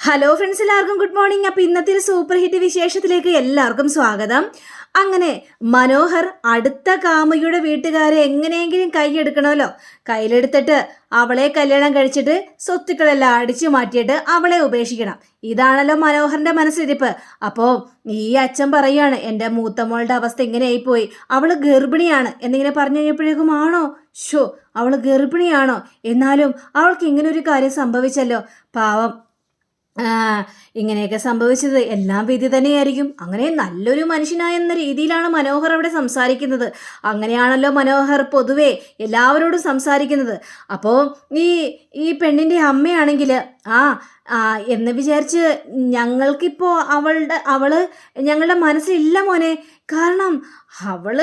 Hello friends എല്ലാവർക്കും good morning അപ്പോൾ ഇന്നത്തെ സൂപ്പർ ഹിറ്റ് വിശേഷത്തിലേക്ക് എല്ലാവർക്കും സ്വാഗതം. അങ്ങനെ മനോഹർ അടുത്ത കാമയുടെ വീട്ടുകാരെ എങ്ങനെയെങ്കിലും കൈയെടുക്കണമല്ലോ. കയ്യിലെടുത്തിട്ട് അവളെ കല്യാണം കഴിച്ചിട്ട് സ്വത്തുക്കളെല്ലാം അടിച്ചു മാറ്റിയിട്ട് അവളെ ഉപേക്ഷിക്കണം. ഇതാണല്ലോ മനോഹറിന്റെ മനസ്സിരിപ്പ്. അപ്പോൾ ഈ അച്ഛൻ പറയുകയാണ് എന്റെ മൂത്തമോളുടെ അവസ്ഥ ഇങ്ങനെയായിപ്പോയി. അവൾ ഗർഭിണിയാണ്. എന്നിങ്ങനെ പറഞ്ഞു കഴിഞ്ഞപ്പോഴേക്കും ആണോ? ഷോ അവൾ ഗർഭിണിയാണോ? എന്നാലും അവൾക്ക് ഇങ്ങനെ ഒരു കാര്യം സംഭവിച്ചല്ലോ. പാവം ഇങ്ങനെയൊക്കെ സംഭവിച്ചത്. എല്ലാം വിധി തന്നെയായിരിക്കും. അങ്ങനെ നല്ലൊരു മനുഷ്യനായെന്ന രീതിയിലാണ് മനോഹർ അവിടെ സംസാരിക്കുന്നത്. അങ്ങനെയാണല്ലോ മനോഹർ പൊതുവെ എല്ലാവരോടും സംസാരിക്കുന്നത്. അപ്പോൾ ഈ ഈ പെണ്ണിന്റെ അമ്മയാണെങ്കിൽ ആ ആ എന്ന് വിചാരിച്ച് ഞങ്ങൾക്കിപ്പോൾ അവളുടെ അവൾ ഞങ്ങളുടെ മനസ്സിലില്ല മോനെ. കാരണം അവൾ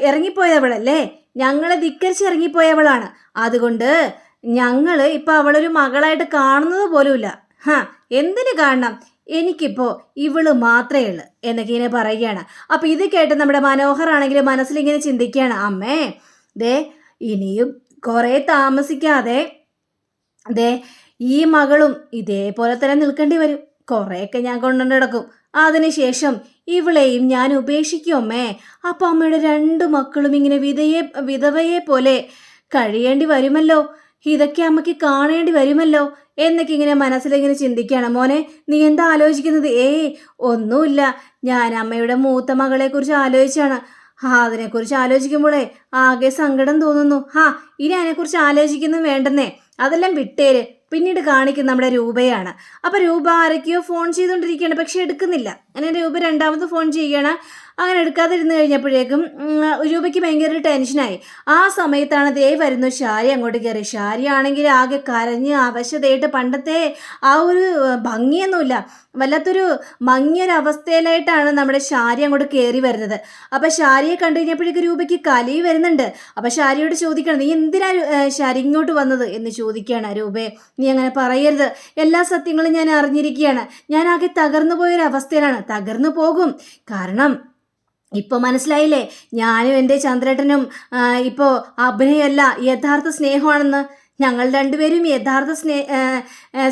ഇറങ്ങിപ്പോയവളല്ലേ? ഞങ്ങളെ ധിക്കരിച്ച് ഇറങ്ങിപ്പോയവളാണ്. അതുകൊണ്ട് ഞങ്ങൾ ഇപ്പം അവളൊരു മകളായിട്ട് കാണുന്നത് പോലുമില്ല. ഹാ എന്തിന് കാണണം? എനിക്കിപ്പോൾ ഇവൾ മാത്രമേ ഉള്ളൂ എന്നൊക്കെ ഇങ്ങനെ പറയുകയാണ്. അപ്പോൾ ഇത് കേട്ട് നമ്മുടെ മനോഹർ ആണെങ്കിൽ മനസ്സിൽ ഇങ്ങനെ ചിന്തിക്കുകയാണ് അമ്മേ ദേ ഇനിയും കുറേ താമസിക്കാതെ ദേ ഈ മകളും ഇതേപോലെ തന്നെ നിൽക്കേണ്ടി വരും. കുറേയൊക്കെ ഞാൻ കൊണ്ടുകൊണ്ട് നടക്കും. അതിനുശേഷം ഇവളെയും ഞാൻ ഉപേക്ഷിക്കും അമ്മേ. അപ്പം അമ്മയുടെ രണ്ട് മക്കളും ഇങ്ങനെ വിധയെ വിധവയെ പോലെ കഴിയേണ്ടി വരുമല്ലോ. ഇതൊക്കെ അമ്മയ്ക്ക് കാണേണ്ടി വരുമല്ലോ. എന്നൊക്കെ ഇങ്ങനെ മനസ്സിലിങ്ങനെ ചിന്തിക്കുകയാണ്. മോനെ നീ എന്താ ആലോചിക്കുന്നത്? ഏയ് ഒന്നുമില്ല. ഞാൻ അമ്മയുടെ മൂത്ത മകളെ കുറിച്ച് ആലോചിച്ചാണ്. ആ അതിനെക്കുറിച്ച് ആലോചിക്കുമ്പോഴേ ആകെ സങ്കടം തോന്നുന്നു. ഹാ ഇനി അതിനെക്കുറിച്ച് ആലോചിക്കുന്നു വേണ്ടെന്നേ. അതെല്ലാം വിട്ടേര്. പിന്നീട് കാണിക്കുന്ന നമ്മുടെ രൂപയാണ്. അപ്പൊ രൂപ ആരൊക്കെയോ ഫോൺ ചെയ്തുകൊണ്ടിരിക്കുകയാണ് പക്ഷെ എടുക്കുന്നില്ല. അങ്ങനെ രൂപ രണ്ടാമത് ഫോൺ ചെയ്യണം അങ്ങനെ എടുക്കാതിരുന്ന് കഴിഞ്ഞപ്പോഴേക്കും രൂപയ്ക്ക് ഭയങ്കര ടെൻഷനായി ആ സമയത്താണ് ദേ വരുന്നു ഷാരി അങ്ങോട്ട് കയറി. ഷാരി ആണെങ്കിൽ ആകെ കരഞ്ഞ് അവശതയായിട്ട് പണ്ടത്തെ ആ ഒരു ഭംഗിയൊന്നുമില്ല. വല്ലാത്തൊരു മങ്ങിയൊരവസ്ഥയിലായിട്ടാണ് നമ്മുടെ ഷാരി അങ്ങോട്ട് കയറി വരുന്നത്. അപ്പം ഷാരിയെ കണ്ടു കഴിഞ്ഞപ്പോഴേക്ക് രൂപയ്ക്ക് കലി വരുന്നുണ്ട്. അപ്പം ഷാരിയോട് ചോദിക്കണം നീ എന്തിനാ ഷാരി ഇങ്ങോട്ട് വന്നത്? എന്ന് ചോദിക്കുകയാണ് രൂപേ നീ അങ്ങനെ പറയരുത്. എല്ലാ സത്യങ്ങളും ഞാൻ അറിഞ്ഞിരിക്കുകയാണ്. ഞാൻ ആകെ തകർന്നു പോയൊരവസ്ഥയിലാണ് തകർന്നു പോകും. കാരണം ഇപ്പോൾ മനസ്സിലായില്ലേ? ഞാനും എന്റെ ചന്ദ്രേട്ടനും ഇപ്പോ അഭിനയമല്ല യഥാർത്ഥ സ്നേഹമാണെന്ന്. ഞങ്ങൾ രണ്ടുപേരും യഥാർത്ഥ സ്നേ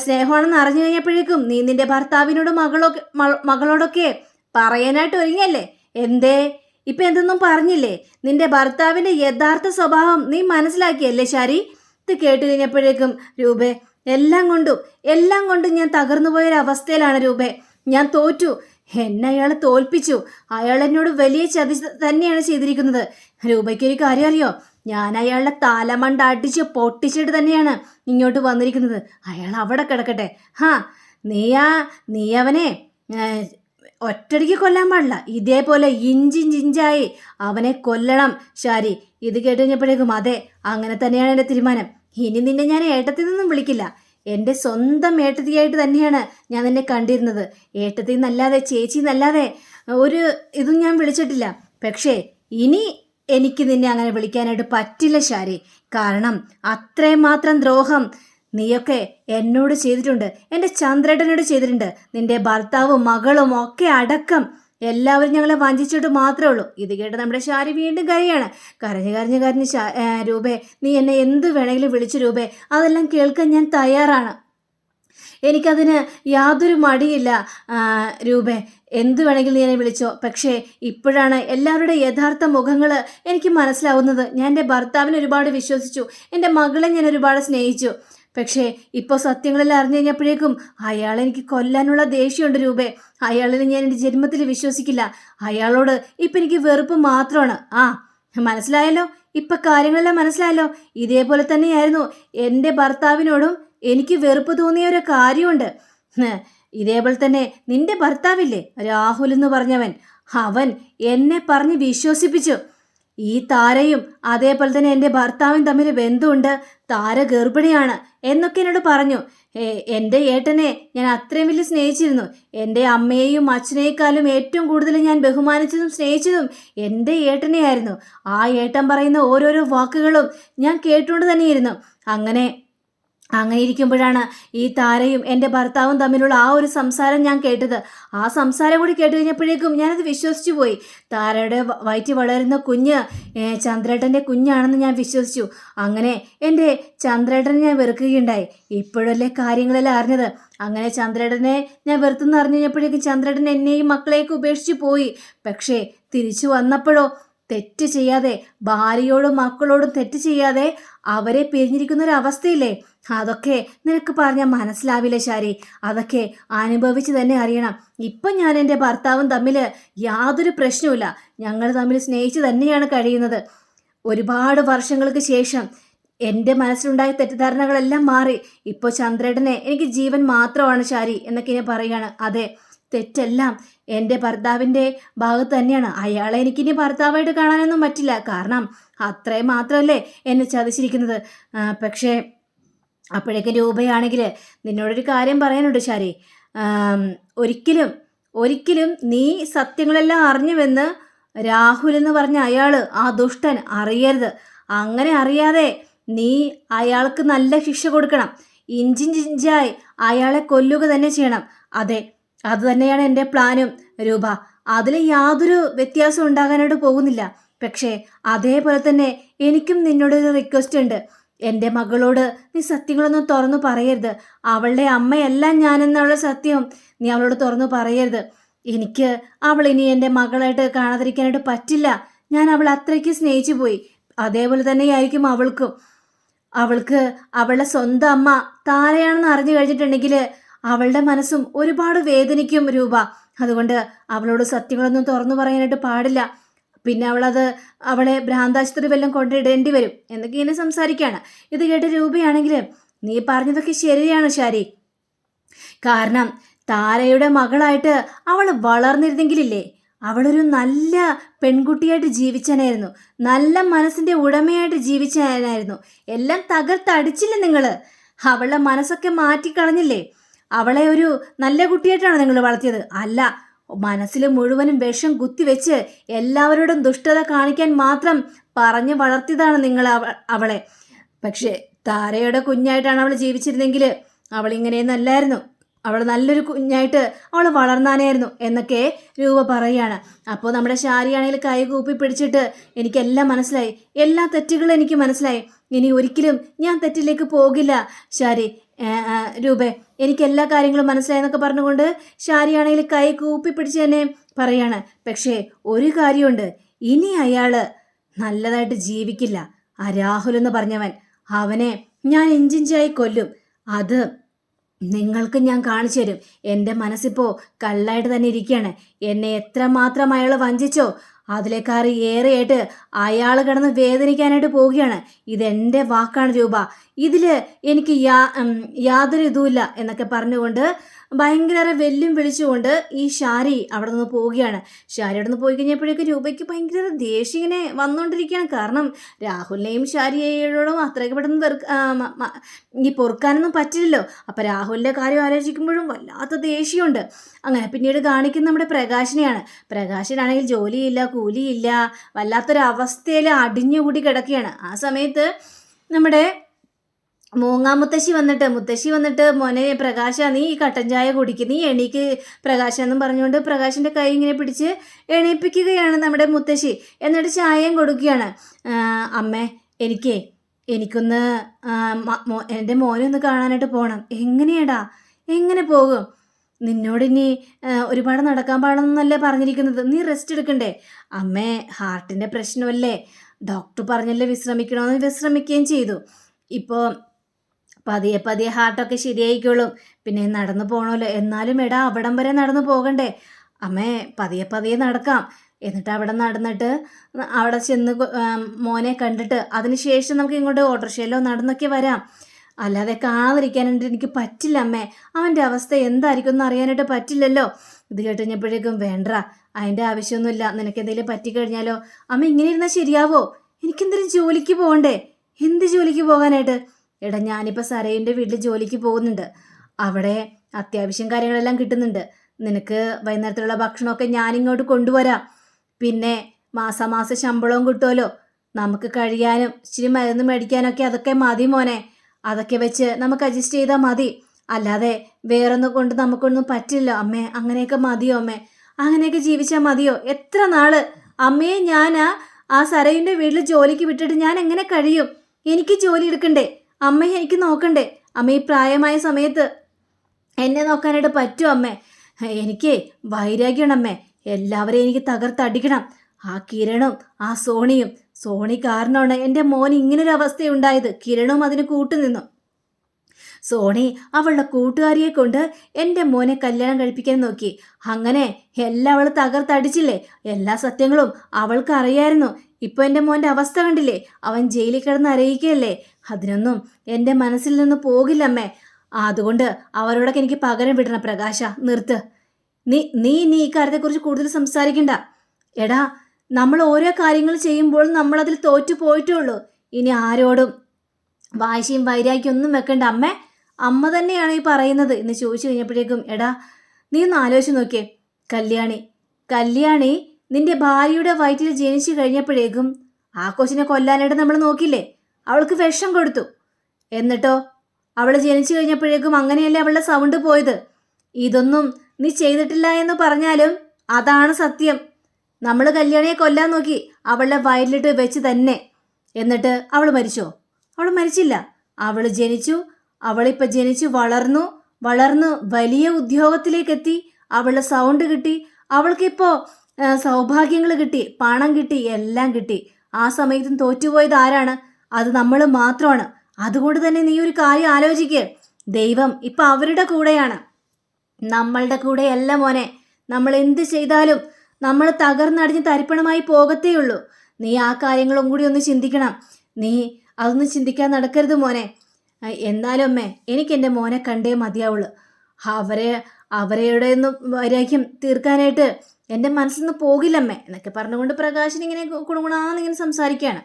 സ്നേഹമാണെന്ന് അറിഞ്ഞു കഴിഞ്ഞപ്പോഴേക്കും നീ നിന്റെ ഭർത്താവിനോട് മകളൊക്കെ മകളോടൊക്കെ പറയാനായിട്ട് ഒരുങ്ങിയല്ലേ? എന്തേ? ഇപ്പം എന്തൊന്നും പറഞ്ഞില്ലേ? നിന്റെ ഭർത്താവിന്റെ യഥാർത്ഥ സ്വഭാവം നീ മനസ്സിലാക്കിയല്ലേ ശാരി? ഇത് കേട്ട് കഴിഞ്ഞപ്പോഴേക്കും രൂപേ എല്ലാം കൊണ്ടും എല്ലാം കൊണ്ടും ഞാൻ തകർന്നു പോയൊരവസ്ഥയിലാണ് രൂപേ. ഞാൻ തോറ്റു എന്നെ അയാൾ തോൽപ്പിച്ചു. അയാൾ എന്നോട് വലിയ ചതി തന്നെയാണ് ചെയ്തിരിക്കുന്നത്. രൂപയ്ക്ക് ഒരു കാര്യം അറിയോ? ഞാൻ അയാളുടെ തലമണ്ട അടിച്ച് പൊട്ടിച്ചിട്ട് തന്നെയാണ് ഇങ്ങോട്ട് വന്നിരിക്കുന്നത്. അയാൾ അവിടെ കിടക്കട്ടെ. ഹാ നീയാ നീ അവനെ ഒറ്റടിക്ക് കൊല്ലാൻ പാടില്ല. ഇതേപോലെ ഇഞ്ചിഞ്ചിഞ്ചായി അവനെ കൊല്ലണം ശാരി. ഇത് കേട്ട് കഴിഞ്ഞപ്പോഴേക്കും അതെ അങ്ങനെ തന്നെയാണ് എന്റെ തീരുമാനം. ഇനി നിന്നെ ഞാൻ ഏട്ടത്തിൽ നിന്നും വിളിക്കില്ല. എന്റെ സ്വന്തം ഏട്ടത്തിയായിട്ട് തന്നെയാണ് ഞാൻ നിന്നെ കണ്ടിരുന്നത്. ഏട്ടത്തിൽ നിന്നല്ലാതെ ചേച്ചി എന്നല്ലാതെ ഒരു ഇതും ഞാൻ വിളിച്ചിട്ടില്ല. പക്ഷേ ഇനി എനിക്ക് നിന്നെ അങ്ങനെ വിളിക്കാനായിട്ട് പറ്റില്ല ശാരി. കാരണം അത്രയും മാത്രം ദ്രോഹം നീയൊക്കെ എന്നോട് ചെയ്തിട്ടുണ്ട്. എന്റെ ചന്ദ്രേട്ടനോട് ചെയ്തിട്ടുണ്ട്. നിന്റെ ഭർത്താവും മകളും ഒക്കെ അടക്കം എല്ലാവരും ഞങ്ങളെ വഞ്ചിച്ചിട്ട് മാത്രമേ ഉള്ളൂ. ഇത് കേട്ട് നമ്മുടെ ശാരി വീണ്ടും കരയാണ്. കരഞ്ഞ് കരഞ്ഞ് കരഞ്ഞ് രൂപേ നീ എന്നെ എന്ത് വേണമെങ്കിലും വിളിച്ചു രൂപേ അതെല്ലാം കേൾക്കാൻ ഞാൻ തയ്യാറാണ്. എനിക്കതിന് യാതൊരു മടിയില്ല. രൂപേ എന്ത് വേണമെങ്കിലും നീ എന്നെ വിളിച്ചോ. പക്ഷേ ഇപ്പോഴാണ് എല്ലാവരുടെ യഥാർത്ഥ മുഖങ്ങൾ എനിക്ക് മനസ്സിലാവുന്നത്. ഞാൻ എന്റെ ഭർത്താവിനെ ഒരുപാട് വിശ്വസിച്ചു. എന്റെ മകളെ ഞാൻ ഒരുപാട് സ്നേഹിച്ചു. പക്ഷേ ഇപ്പോൾ സത്യങ്ങളെല്ലാം അറിഞ്ഞു കഴിഞ്ഞപ്പോഴേക്കും അയാളെനിക്ക് കൊല്ലാനുള്ള ദേഷ്യമുണ്ട് രൂപേ. അയാളിനെ ഞാൻ എന്റെ ജന്മത്തിൽ വിശ്വസിക്കില്ല. അയാളോട് ഇപ്പം എനിക്ക് വെറുപ്പ് മാത്രമാണ്. ആ മനസ്സിലായല്ലോ? ഇപ്പം കാര്യങ്ങളെല്ലാം മനസ്സിലായല്ലോ? ഇതേപോലെ തന്നെയായിരുന്നു എന്റെ ഭർത്താവിനോടും എനിക്ക് വെറുപ്പ് തോന്നിയ ഒരു കാര്യമുണ്ട്. ഇതേപോലെ തന്നെ നിന്റെ ഭർത്താവില്ലേ? രാഹുൽ എന്ന് പറഞ്ഞവൻ. അവൻ എന്നെ പറഞ്ഞ് വിശ്വസിപ്പിച്ചു. ഈ താരയും അതേപോലെ തന്നെ എന്റെ ഭർത്താവും തമ്മിൽ ബന്ധമുണ്ട്. താര ഗർഭിണിയാണ് എന്നൊക്കെ എന്നോട് പറഞ്ഞു. എന്റെ ഏട്ടനെ ഞാൻ അത്രയും വലിയ സ്നേഹിച്ചിരുന്നു. എന്റെ അമ്മയെയും അച്ഛനേക്കാളും ഏറ്റവും കൂടുതൽ ഞാൻ ബഹുമാനിച്ചതും സ്നേഹിച്ചതും എന്റെ ഏട്ടനെയായിരുന്നു. ആ ഏട്ടൻ പറയുന്ന ഓരോരോ വാക്കുകളും ഞാൻ കേട്ടുകൊണ്ട് തന്നെയിരുന്നു. അങ്ങനെ അങ്ങനെ ഇരിക്കുമ്പോഴാണ് ഈ താരയും എന്റെ ഭർത്താവും തമ്മിലുള്ള ആ ഒരു സംസാരം ഞാൻ കേട്ടത്. ആ സംസാരം കൂടി കേട്ട് കഴിഞ്ഞപ്പോഴേക്കും ഞാനത് വിശ്വസിച്ചു പോയി. താരയുടെ വയറ്റി വളരുന്ന കുഞ്ഞ് ചന്ദ്രേട്ടന്റെ കുഞ്ഞാണെന്ന് ഞാൻ വിശ്വസിച്ചു. അങ്ങനെ എന്റെ ചന്ദ്രേട്ടനെ ഞാൻ വെറുക്കുകയുണ്ടായി. ഇപ്പോഴല്ലേ കാര്യങ്ങളെല്ലാം അറിഞ്ഞത്. അങ്ങനെ ചന്ദ്രേട്ടനെ ഞാൻ വെറുത്തെന്ന് അറിഞ്ഞു കഴിഞ്ഞപ്പോഴേക്കും ചന്ദ്രേട്ടൻ എന്നെയും മക്കളെയൊക്കെ ഉപേക്ഷിച്ച് പോയി. പക്ഷേ തിരിച്ചു വന്നപ്പോഴോ തെറ്റ് ചെയ്യാതെ ഭാര്യയോടും മക്കളോടും തെറ്റ് ചെയ്യാതെ അവരെ പിരിഞ്ഞിരിക്കുന്ന ഒരു അവസ്ഥയില്ലേ? അതൊക്കെ നിനക്ക് പറഞ്ഞാൽ മനസ്സിലാവില്ല ശാരി? അതൊക്കെ അനുഭവിച്ച് തന്നെ അറിയണം. ഇപ്പം ഞാൻ എന്റെ ഭർത്താവും തമ്മിൽ യാതൊരു പ്രശ്നവുമില്ല. ഞങ്ങൾ തമ്മിൽ സ്നേഹിച്ച് തന്നെയാണ് കഴിയുന്നത്. ഒരുപാട് വർഷങ്ങൾക്ക് ശേഷം എന്റെ മനസ്സിലുണ്ടായ തെറ്റിദ്ധാരണകളെല്ലാം മാറി. ഇപ്പോൾ ചന്ദ്രേട്ടനെ എനിക്ക് ജീവൻ മാത്രമാണ് ശാരി എന്നൊക്കെ ഞാൻ പറയുകയാണ്. അതെ തെറ്റെല്ലാം എന്റെ ഭർത്താവിന്റെ ഭാഗത്ത് തന്നെയാണ്. അയാളെ എനിക്കിനി ഭർത്താവായിട്ട് കാണാനൊന്നും പറ്റില്ല. കാരണം അത്രയും മാത്രമല്ലേ എന്നെ ചതിച്ചിരിക്കുന്നത്. പക്ഷേ അപ്പോഴേക്കും രൂപയാണെങ്കിൽ നിന്നോടൊരു കാര്യം പറയാനുണ്ട് ശാരി ഒരിക്കലും ഒരിക്കലും നീ സത്യങ്ങളെല്ലാം അറിഞ്ഞുവെന്ന് രാഹുൽ എന്ന് പറഞ്ഞ അയാൾ ആ ദുഷ്ടൻ അറിയരുത്. അങ്ങനെ അറിയാതെ നീ അയാൾക്ക് നല്ല ശിക്ഷ കൊടുക്കണം. ഇഞ്ചിഞ്ചിഞ്ചായി അയാളെ കൊല്ലുക തന്നെ ചെയ്യണം. അതെ അത് തന്നെയാണ് എന്റെ പ്ലാനും രൂപ. അതിൽ യാതൊരു വ്യത്യാസം ഉണ്ടാകാനായിട്ട് പോകുന്നില്ല. പക്ഷേ അതേപോലെ തന്നെ എനിക്കും നിന്നോടൊരു റിക്വസ്റ്റ് ഉണ്ട്. എന്റെ മകളോട് നീ സത്യങ്ങളൊന്നും തുറന്നു പറയരുത്. അവളുടെ അമ്മയല്ല ഞാനെന്നുള്ള സത്യം നീ അവളോട് തുറന്നു പറയരുത്. എനിക്ക് അവൾ ഇനി എന്റെ മകളായിട്ട് കാണാതിരിക്കാനായിട്ട് പറ്റില്ല. ഞാൻ അവൾ അത്രയ്ക്ക് സ്നേഹിച്ചു പോയി. അതേപോലെ തന്നെയായിരിക്കും അവൾക്കും. അവൾക്ക് അവളുടെ സ്വന്തം അമ്മ താരയാണെന്ന് അറിഞ്ഞു കഴിഞ്ഞിട്ടുണ്ടെങ്കിൽ അവളുടെ മനസ്സും ഒരുപാട് വേദനിക്കും രൂപ. അതുകൊണ്ട് അവളോട് സത്യങ്ങളൊന്നും തുറന്നു പറയാനായിട്ട് പാടില്ല. പിന്നെ അവളത് അവളെ ഭ്രാന്താശുപത്രി വല്ലതും കൊണ്ടിടേണ്ടി വരും എന്നൊക്കെ ഇങ്ങനെ സംസാരിക്കുകയാണ് ഇത് കേട്ട് രൂപയാണെങ്കിൽ നീ പറഞ്ഞതൊക്കെ ശരിയാണ് ഷാരി കാരണം താരയുടെ മകളായിട്ട് അവൾ വളർന്നിരുന്നെങ്കിലില്ലേ അവളൊരു നല്ല പെൺകുട്ടിയായിട്ട് ജീവിച്ചനായിരുന്നു. നല്ല മനസ്സിന്റെ ഉടമയായിട്ട് ജീവിച്ചനായിരുന്നു. എല്ലാം തകർത്തടിച്ചില്ലേ നിങ്ങൾ അവളുടെ മനസ്സൊക്കെ മാറ്റിക്കളഞ്ഞില്ലേ? അവളെ ഒരു നല്ല കുട്ടിയായിട്ടാണ് നിങ്ങൾ വളർത്തിയത്. അല്ല മനസ്സിൽ മുഴുവനും വിഷം കുത്തിവെച്ച് എല്ലാവരോടും ദുഷ്ടത കാണിക്കാൻ മാത്രം പറഞ്ഞു വളർത്തിയതാണ് നിങ്ങൾ അവ- അവളെ. പക്ഷേ താരയുടെ കുഞ്ഞായിട്ടാണ് അവൾ ജീവിച്ചിരുന്നെങ്കിൽ അവൾ ഇങ്ങനെയൊന്നല്ലായിരുന്നു. അവൾ നല്ലൊരു കുഞ്ഞായിട്ട് അവൾ വളർന്നാനായിരുന്നു എന്നൊക്കെ രൂപ പറയുകയാണ്. അപ്പോൾ നമ്മുടെ ശാരിയാണെങ്കിൽ കൈ കൂപ്പി പിടിച്ചിട്ട് എനിക്കെല്ലാം മനസ്സിലായി. എല്ലാ തെറ്റുകളും എനിക്ക് മനസ്സിലായി. ഇനി ഒരിക്കലും ഞാൻ തെറ്റിലേക്ക് പോകില്ല ശാരി രൂപേ എനിക്ക് എല്ലാ കാര്യങ്ങളും മനസ്സിലായി എന്നൊക്കെ പറഞ്ഞുകൊണ്ട് ശാരിയാണെങ്കിൽ കൈ കൂപ്പി പിടിച്ച് തന്നെ പറയാണ്. പക്ഷേ ഒരു കാര്യമുണ്ട്. ഇനി അയാൾ നല്ലതായിട്ട് ജീവിക്കില്ല. ആ രാഹുൽ എന്ന് പറഞ്ഞവൻ അവനെ ഞാൻ ഇഞ്ചിഞ്ചായി കൊല്ലും. അത് നിങ്ങൾക്ക് ഞാൻ കാണിച്ചു തരും. എന്റെ മനസ്സിപ്പോൾ കള്ളായിട്ട് തന്നെ ഇരിക്കുകയാണ്. എന്നെ എത്രമാത്രം അയാൾ വഞ്ചിച്ചോ? അതിലേക്കാറി ഏറെയായിട്ട് അയാൾ കിടന്ന് വേദനിക്കാനായിട്ട് പോവുകയാണ്. ഇതെന്റെ വാക്കാണ് രൂപ. ഇതിൽ എനിക്ക് യാ യാതൊരു ഇതുമില്ല എന്നൊക്കെ പറഞ്ഞുകൊണ്ട് ഭയങ്കര വെല്ലും വിളിച്ചുകൊണ്ട് ഈ ഷാരി അവിടെ നിന്ന് പോവുകയാണ്. ഷാരി അവിടെ നിന്ന് പോയി കഴിഞ്ഞപ്പോഴേക്കും രൂപയ്ക്ക് ഭയങ്കര ദേഷ്യം ഇങ്ങനെ വന്നുകൊണ്ടിരിക്കുകയാണ് കാരണം രാഹുലിനെയും ഷാരിയോടും അത്രയ്ക്ക് പെട്ടെന്ന് വെറുക്ക ഈ പൊറുക്കാനൊന്നും പറ്റില്ലല്ലോ. അപ്പം രാഹുലിന്റെ കാര്യം ആലോചിക്കുമ്പോഴും വല്ലാത്ത ദേഷ്യമുണ്ട്. അങ്ങനെ പിന്നീട് കാണിക്കുന്ന നമ്മുടെ പ്രകാശിനെയാണ്. പ്രകാശിനാണെങ്കിൽ ജോലിയില്ല കൂലിയില്ല വല്ലാത്തൊരു അവസ്ഥയിൽ അടിഞ്ഞുകൂടി കിടക്കുകയാണ്. ആ സമയത്ത് നമ്മുടെ മൂങ്ങാ മുത്തശ്ശി വന്നിട്ട് മുത്തശ്ശി വന്നിട്ട് മോനെ പ്രകാശ നീ ഈ കട്ടൻ ചായ കുടിക്കുക നീ എണീക്ക് പ്രകാശ എന്നും പറഞ്ഞുകൊണ്ട് പ്രകാശിന്റെ കൈ ഇങ്ങനെ പിടിച്ച് എണീപ്പിക്കുകയാണ് നമ്മുടെ മുത്തശ്ശി. എന്നിട്ട് ചായയും കൊടുക്കുകയാണ്. അമ്മേ എനിക്കേ എനിക്കൊന്ന് എന്റെ മോനെ ഒന്ന് കാണാനായിട്ട് പോകണം എങ്ങനെയാടാ? എങ്ങനെ പോകും? നിന്നോട് ഇനി ഒരുപാട് നടക്കാൻ പാടുന്നല്ലേ പറഞ്ഞിരിക്കുന്നത്. നീ റെസ്റ്റ് എടുക്കണ്ടേ? അമ്മേ ഹാർട്ടിന്റെ പ്രശ്നമല്ലേ? ഡോക്ടർ പറഞ്ഞല്ലേ വിശ്രമിക്കണമെന്ന് വിശ്രമിക്കുകയും ചെയ്തു. ഇപ്പോൾ പതിയെ പതിയെ ഹാർട്ടൊക്കെ ശരിയായിക്കോളും. പിന്നെ നടന്നു പോകണമല്ലോ എന്നാലും എടാ അവിടം വരെ നടന്നു പോകണ്ടേ? അമ്മേ പതിയെ പതിയെ നടക്കാം. എന്നിട്ട് അവിടെ നടന്നിട്ട് അവിടെ ചെന്ന് മോനെ കണ്ടിട്ട് അതിന് ശേഷം നമുക്ക് ഇങ്ങോട്ട് ഓട്ടോറിക്ഷയിലോ നടന്നൊക്കെ വരാം. അല്ലാതെ കാണാതിരിക്കാനായിട്ട് എനിക്ക് പറ്റില്ല അമ്മേ. അവന്റെ അവസ്ഥ എന്തായിരിക്കും എന്ന് അറിയാനായിട്ട് പറ്റില്ലല്ലോ. ഇത് കേട്ടുകഴിഞ്ഞപ്പോഴേക്കും വേണ്ട അതിന്റെ ആവശ്യമൊന്നുമില്ല. നിനക്ക് എന്തെങ്കിലും പറ്റിക്കഴിഞ്ഞാലോ? അമ്മ ഇങ്ങനെ ഇരുന്നാൽ ശരിയാവോ? എനിക്കെന്തെങ്കിലും ജോലിക്ക് പോകണ്ടേ? എന്ത് ജോലിക്ക് പോകാനായിട്ട്? എടാ ഞാനിപ്പോൾ സരയിന്റെ വീട്ടിൽ ജോലിക്ക് പോകുന്നുണ്ട്. അവിടെ അത്യാവശ്യം കാര്യങ്ങളെല്ലാം കിട്ടുന്നുണ്ട്. നിനക്ക് വൈകുന്നേരത്തിലുള്ള ഭക്ഷണമൊക്കെ ഞാനിങ്ങോട്ട് കൊണ്ടുവരാം. പിന്നെ മാസാമാസം ശമ്പളവും കിട്ടുമല്ലോ. നമുക്ക് കഴിയാനും ഇച്ചിരി മരുന്ന് മേടിക്കാനൊക്കെ അതൊക്കെ മതി മോനെ. അതൊക്കെ വെച്ച് നമുക്ക് അഡ്ജസ്റ്റ് ചെയ്താൽ മതി. അല്ലാതെ വേറൊന്നും കൊണ്ട് നമുക്കൊന്നും പറ്റില്ല. അമ്മേ അങ്ങനെയൊക്കെ മതിയോ അമ്മേ? അങ്ങനെയൊക്കെ ജീവിച്ചാൽ മതിയോ? എത്ര നാൾ? അമ്മയെ ഞാൻ ആ ആ വീട്ടിൽ ജോലിക്ക് വിട്ടിട്ട് ഞാൻ എങ്ങനെ കഴിയും? എനിക്ക് ജോലി എടുക്കണ്ടേ? അമ്മയെ എനിക്ക് നോക്കണ്ടേ? അമ്മ ഈ പ്രായമായ സമയത്ത് എന്നെ നോക്കാനായിട്ട് പറ്റുമോ അമ്മേ? എനിക്ക് വൈരാഗ്യമാണ് അമ്മേ. എല്ലാവരെയും എനിക്ക് തകർത്തടിക്കണം ആ കിരണും ആ സോണിയും സോണി കാരണമാണ് എന്റെ മോൻ ഇങ്ങനൊരു അവസ്ഥയുണ്ടായത് കിരണും അതിന് കൂട്ടുനിന്നു. സോണി അവളുടെ കൂട്ടുകാരിയെ കൊണ്ട് എന്റെ മോനെ കല്യാണം കഴിപ്പിക്കാൻ നോക്കി. അങ്ങനെ എല്ലാം അവൾ തകർത്തടിച്ചില്ലേ? എല്ലാ സത്യങ്ങളും അവൾക്ക് അറിയായിരുന്നു ഇപ്പൊ എന്റെ മോന്റെ അവസ്ഥ കണ്ടില്ലേ? അവൻ ജയിലിൽ കിടന്ന് അറിയിക്കുകയല്ലേ അതിനൊന്നും എന്റെ മനസ്സിൽ നിന്ന് പോകില്ലമ്മേ അതുകൊണ്ട് അവരോടൊക്കെ എനിക്ക് പകരം വിടണം പ്രകാശ. നിർത്ത്. നീ നീ നീ ഇക്കാര്യത്തെക്കുറിച്ച് കാര്യത്തെക്കുറിച്ച് കൂടുതൽ സംസാരിക്കണ്ട. എടാ നമ്മൾ ഓരോ കാര്യങ്ങൾ ചെയ്യുമ്പോൾ നമ്മൾ അതിൽ തോറ്റു പോയിട്ടേ ഉള്ളൂ. ഇനി ആരോടും വാശിയും വൈരാഗ്യം ഒന്നും വെക്കണ്ട. അമ്മ അമ്മ തന്നെയാണ് ഈ പറയുന്നത്. എന്ന് ചോദിച്ചു കഴിഞ്ഞപ്പോഴേക്കും എടാ നീ ഒന്ന് ആലോചിച്ച് നോക്കിയേ. കല്യാണി കല്യാണി നിന്റെ ഭാര്യയുടെ വയറ്റിൽ ജനിച്ചു കഴിഞ്ഞപ്പോഴേക്കും ആ കൊച്ചിനെ കൊല്ലാനായിട്ട് നമ്മൾ നോക്കില്ലേ അവൾക്ക് വിഷം കൊടുത്തു. എന്നിട്ടോ അവൾ ജനിച്ചു കഴിഞ്ഞപ്പോഴേക്കും അങ്ങനെയല്ലേ അവളുടെ സൗണ്ട് പോയത്? ഇതൊന്നും നീ ചെയ്തിട്ടില്ല എന്ന് പറഞ്ഞാലും അതാണ് സത്യം. നമ്മൾ കല്യാണിയെ കൊല്ലാൻ നോക്കി അവളുടെ വയലിലിട്ട് വെച്ച് തന്നെ. എന്നിട്ട് അവൾ മരിച്ചോ? അവൾ മരിച്ചില്ല. അവൾ ജനിച്ചു അവളിപ്പോൾ ജനിച്ചു വളർന്നു വളർന്ന് വലിയ ഉദ്യോഗത്തിലേക്ക് എത്തി അവളുടെ സൗണ്ട് കിട്ടി അവൾക്കിപ്പോൾ സൗഭാഗ്യങ്ങൾ കിട്ടി പണം കിട്ടി എല്ലാം കിട്ടി. ആ സമയത്തും തോറ്റുപോയത് ആരാണ്? അത് നമ്മൾ മാത്രമാണ്. അതുകൊണ്ട് തന്നെ നീ ഒരു കാര്യം ആലോചിക്കുക ദൈവം ഇപ്പൊ അവരുടെ കൂടെയാണ്. നമ്മളുടെ കൂടെയല്ല മോനെ. നമ്മൾ എന്ത് ചെയ്താലും നമ്മൾ തകർന്നടിഞ്ഞ് തരിപ്പണമായി പോകത്തേയുള്ളൂ. നീ ആ കാര്യങ്ങളും കൂടി ഒന്ന് ചിന്തിക്കണം. നീ അതൊന്നും ചിന്തിക്കാൻ നടക്കരുത് മോനെ. എന്നാലും അമ്മേ എനിക്ക് എന്റെ മോനെ കണ്ടേ മതിയാവുള്ളൂ. അവരെ അവരുടെ ഒന്നും വൈരാഗ്യം തീർക്കാനായിട്ട് എന്റെ മനസ്സിൽ നിന്ന് പോകില്ലമ്മേ എന്നൊക്കെ പറഞ്ഞുകൊണ്ട് പ്രകാശൻ ഇങ്ങനെ കുണുകുണാന്ന് ഇങ്ങനെ സംസാരിക്കുകയാണ്.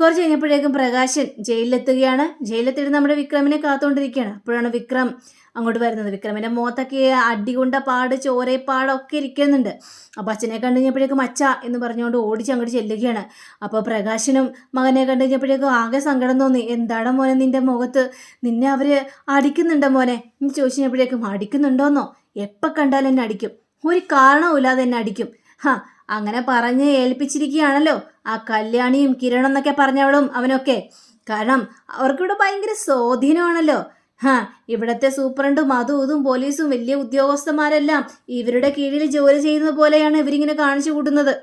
കുറച്ച് കഴിഞ്ഞപ്പോഴേക്കും പ്രകാശൻ ജയിലിലെത്തുകയാണ്. ജയിലിലെത്തിയിട്ട് നമ്മുടെ വിക്രമിനെ കാത്തുകൊണ്ടിരിക്കുകയാണ് അപ്പോഴാണ് വിക്രം അങ്ങോട്ട് വരുന്നത്. വിക്രമിന്റെ മോത്തൊക്കെ അടികൊണ്ട പാട് ചോരപ്പാടൊക്കെ ഇരിക്കുന്നുണ്ട്. അപ്പോൾ അച്ഛനെ കണ്ടു കഴിഞ്ഞപ്പോഴേക്കും അച്ഛ എന്ന് പറഞ്ഞുകൊണ്ട് ഓടിച്ച് അങ്ങോട്ട് ചെല്ലുകയാണ്. അപ്പോൾ പ്രകാശനും മകനെ കണ്ടു കഴിഞ്ഞപ്പോഴേക്കും ആകെ സങ്കടം തോന്നി. എന്താടാ മോനെ നിന്റെ മുഖത്ത്? നിന്നെ അവർ അടിക്കുന്നുണ്ടോ മോനെ? എന്ന് ചോദിച്ചു കഴിഞ്ഞപ്പോഴേക്കും അടിക്കുന്നുണ്ടോന്നോ? എപ്പോൾ കണ്ടാലും എന്നെ അടിക്കും. ഒരു കാരണവുമില്ലാതെ എന്നെ അടിക്കും. ഹാ അങ്ങനെ പറഞ്ഞ് ഏൽപ്പിച്ചിരിക്കുകയാണല്ലോ. ആ കല്യാണിയും കിരണം എന്നൊക്കെ പറഞ്ഞവളും അവനൊക്കെ. കാരണം അവർക്കിവിടെ ഭയങ്കര സ്വാധീനമാണല്ലോ. ഹാ ഇവിടത്തെ സൂപ്രണ്ടും അതും ഇതും പോലീസും വലിയ ഉദ്യോഗസ്ഥന്മാരെല്ലാം ഇവരുടെ കീഴിൽ ജോലി ചെയ്യുന്നത് പോലെയാണ് ഇവരിങ്ങനെ കാണിച്ചു കൂട്ടുന്നത്.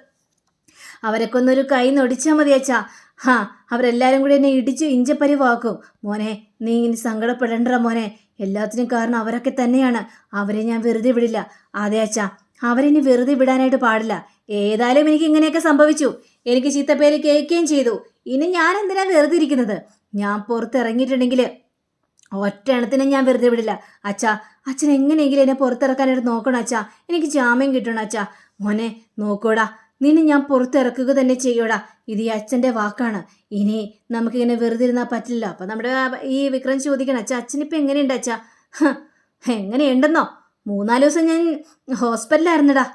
അവരൊക്കെ ഒന്നൊരു കൈ നൊടിച്ചാൽ മതി അച്ഛാ. ഹാ അവരെല്ലാവരും കൂടി എന്നെ ഇടിച്ച് ഇഞ്ചപ്പരിവാക്കും. മോനെ നീ ഇനി സങ്കടപ്പെടണ്ട മോനെ. എല്ലാത്തിനും കാരണം അവരൊക്കെ തന്നെയാണ്. അവരെ ഞാൻ വെറുതെ വിടില്ല. അതെ അച്ഛാ ഇനി വെറുതെ വിടാനായിട്ട് പാടില്ല. ഏതായാലും എനിക്ക് ഇങ്ങനെയൊക്കെ സംഭവിച്ചു. എനിക്ക് ചീത്തപ്പേര് കേൾക്കുകയും ചെയ്തു. ഇനി ഞാൻ എന്തിനാ വെറുതെ ഇരിക്കുന്നത്? ഞാൻ പുറത്തിറങ്ങിയിട്ടുണ്ടെങ്കിൽ ഒറ്റ എണ്ണത്തിനെ ഞാൻ വെറുതെ വിടില്ല. അച്ഛാ അച്ഛൻ എങ്ങനെയെങ്കിലും എന്നെ പുറത്തിറക്കാനായിട്ട് നോക്കണം അച്ഛാ. എനിക്ക് ജാമ്യം കിട്ടണം അച്ഛാ. മോനെ നോക്കൂടാ. നിന്നെ ഞാൻ പുറത്തിറക്കുക തന്നെ ചെയ്യൂടാ. ഇത് ഈ അച്ഛന്റെ വാക്കാണ്. ഇനി നമുക്കിങ്ങനെ വെറുതെ ഇരുന്നാൽ പറ്റില്ല അപ്പം നമ്മുടെ ഈ വിക്രം ചോദിക്കണം അച്ഛാ അച്ഛനിപ്പോൾ എങ്ങനെയുണ്ട് അച്ഛാ? എങ്ങനെയുണ്ടെന്നോ? മൂന്നാൽ ദിവസം ഞാൻ ഹോസ്പിറ്റലായിരുന്നടാ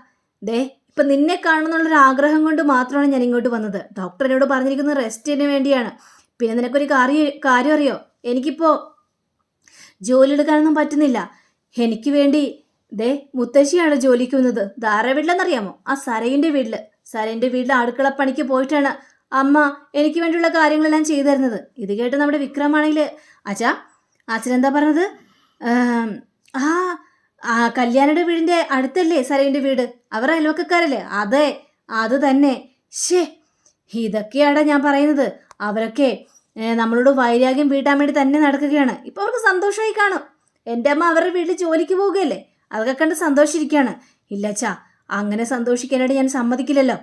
ദേ ഇപ്പം നിന്നെ കാണണമെന്നുള്ളൊരു ആഗ്രഹം കൊണ്ട് മാത്രമാണ് ഞാൻ ഇങ്ങോട്ട് വന്നത്. ഡോക്ടർ എന്നോട് പറഞ്ഞിരിക്കുന്നത് റെസ്റ്റിന് വേണ്ടിയാണ്. പിന്നെ നിനക്കൊരു കാര്യം കാര്യം അറിയോ എനിക്കിപ്പോൾ ജോലി എടുക്കാനൊന്നും പറ്റുന്നില്ല. എനിക്ക് വേണ്ടി ദേ മുത്തശ്ശിയാണ് ജോലിക്ക് വന്നത് ധാര വീട്ടിലെന്നറിയാമോ? ആ സരയിന്റെ വീട്ടിൽ സരയിന്റെ വീട്ടിൽ അടുക്കള പണിക്ക് പോയിട്ടാണ് അമ്മ എനിക്ക് വേണ്ടിയുള്ള കാര്യങ്ങളെല്ലാം ചെയ്തു തരുന്നത്. ഇത് കേട്ട് നമ്മുടെ വിക്രമാണെങ്കിൽ അച്ഛാ അച്ഛൻ എന്താ പറഞ്ഞത്? ആം, ആ കല്യാണിയുടെ വീടിന്റെ അടുത്തല്ലേ സരയിന്റെ വീട്? അവർ അയൽവക്കക്കാരല്ലേ? അതെ അത് തന്നെ. ഷേ ഇതൊക്കെയാടാ ഞാൻ പറയുന്നത്. അവരൊക്കെ നമ്മളോട് വൈരാഗ്യം വീട്ടാൻ വേണ്ടി തന്നെ നടക്കുകയാണ്. ഇപ്പൊ അവർക്ക് സന്തോഷമായി കാണും. എന്റെ അമ്മ അവരുടെ വീട്ടിൽ ജോലിക്ക് പോവുകയല്ലേ? അതൊക്കെ കണ്ട് സന്തോഷിച്ചിരിക്കുകയാണ്. അച്ഛാ അങ്ങനെ സന്തോഷിക്കാനായിട്ട് ഞാൻ സമ്മതിക്കില്ലല്ലോ.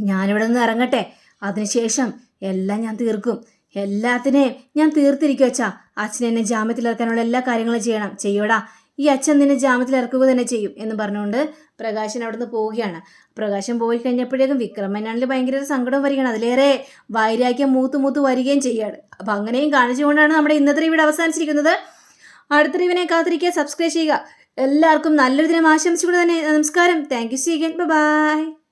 ഞാനിവിടെ നിന്ന് ഇറങ്ങട്ടെ. അതിനുശേഷം എല്ലാം ഞാൻ തീർക്കും. എല്ലാത്തിനെയും ഞാൻ തീർത്തിരിക്കും അച്ഛാ അച്ഛൻ എന്നെ ജാമ്യത്തിൽ എല്ലാ കാര്യങ്ങളും ചെയ്യണം. ചെയ്യൂടാ. ഈ അച്ഛൻ നിന്നെ ജാമ്യത്തിൽ ഇറക്കുക തന്നെ ചെയ്യും എന്ന് പറഞ്ഞുകൊണ്ട് പ്രകാശൻ അവിടെ നിന്ന് പോവുകയാണ്. പ്രകാശൻ പോയി കഴിഞ്ഞപ്പോഴേക്കും വിക്രമനാണെങ്കിൽ ഭയങ്കര സങ്കടം വരികയാണ്. അതിലേറെ വൈരാഗ്യം മൂത്ത് മൂത്ത് വരികയും ചെയ്യാണ് അപ്പം അങ്ങനെയും കാണിച്ചുകൊണ്ടാണ് നമ്മുടെ ഇന്നത്തെ ഇവിടെ അവസാനിച്ചിരിക്കുന്നത്. അടുത്ത ഇവനെ കാത്തിരിക്കുക സബ്സ്ക്രൈബ് ചെയ്യുക. എല്ലാവർക്കും നല്ലൊരു ദിനം ആശംസിച്ചുകൊണ്ട് തന്നെ നമസ്കാരം. Thank you see again bye